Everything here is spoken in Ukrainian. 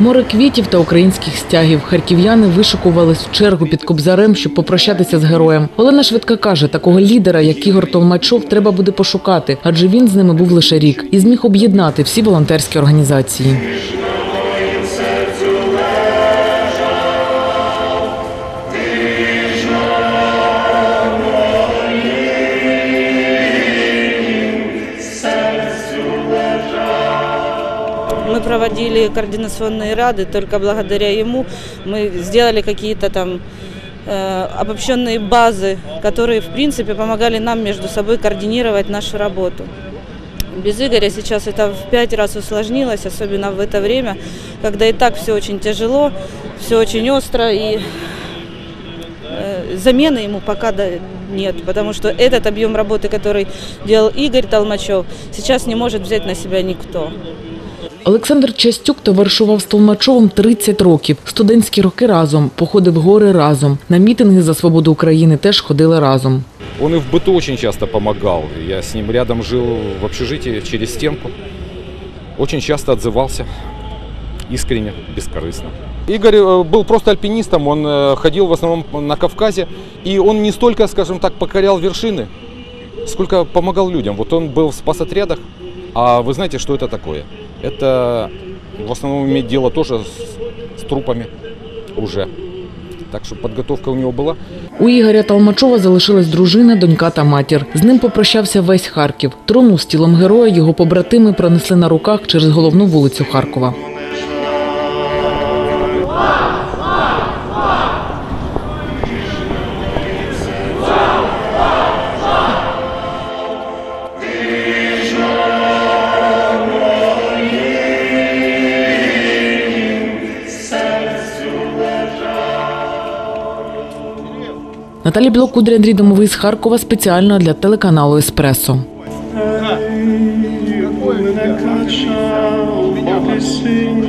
Море квітів та українських стягів. Харків'яни вишикувались в чергу під кобзарем, щоб попрощатися з героєм. Олена Швидка каже, такого лідера, як Ігор Толмачов, треба буде пошукати, адже він з ними був лише рік і зміг об'єднати всі волонтерські організації. Мы проводили координационные рады, только благодаря ему мы сделали какие-то там э, обобщенные базы, которые, в принципе, помогали нам между собой координировать нашу работу. Без Игоря сейчас это в пять раз усложнилось, особенно в это время, когда и так все очень тяжело, все очень остро, и э, замены ему пока нет, потому что этот объем работы, который делал Игорь Толмачев, сейчас не может взять на себя никто. Олександр Частюк товаришував з Толмачовим 30 років. Студентські роки разом, походи в гори разом. На мітинги за свободу України теж ходили разом. Он и в быту очень часто помогал. Я с ним рядом жил в общежитии через стенку. Очень часто отзывался. Искренне, бескорыстно. Игорь э, был просто альпинистом, он э, ходил в основном на Кавказе. И он не столько, скажем так, покорял вершины, сколько помогал людям. Вот он был в спасотрядах. А вы знаете, что это такое? Это в основном имеет дело тоже с, с трупами уже. Так що підготовка у нього була. У Ігоря Толмачова залишилась дружина, донька та матір. З ним попрощався весь Харків. Трону з тілом героя його побратими пронесли на руках через головну вулицю Харкова. Наталі Блок, Кудря, Андрій Домовий з Харкова спеціально для телеканалу Еспресо. Пісні,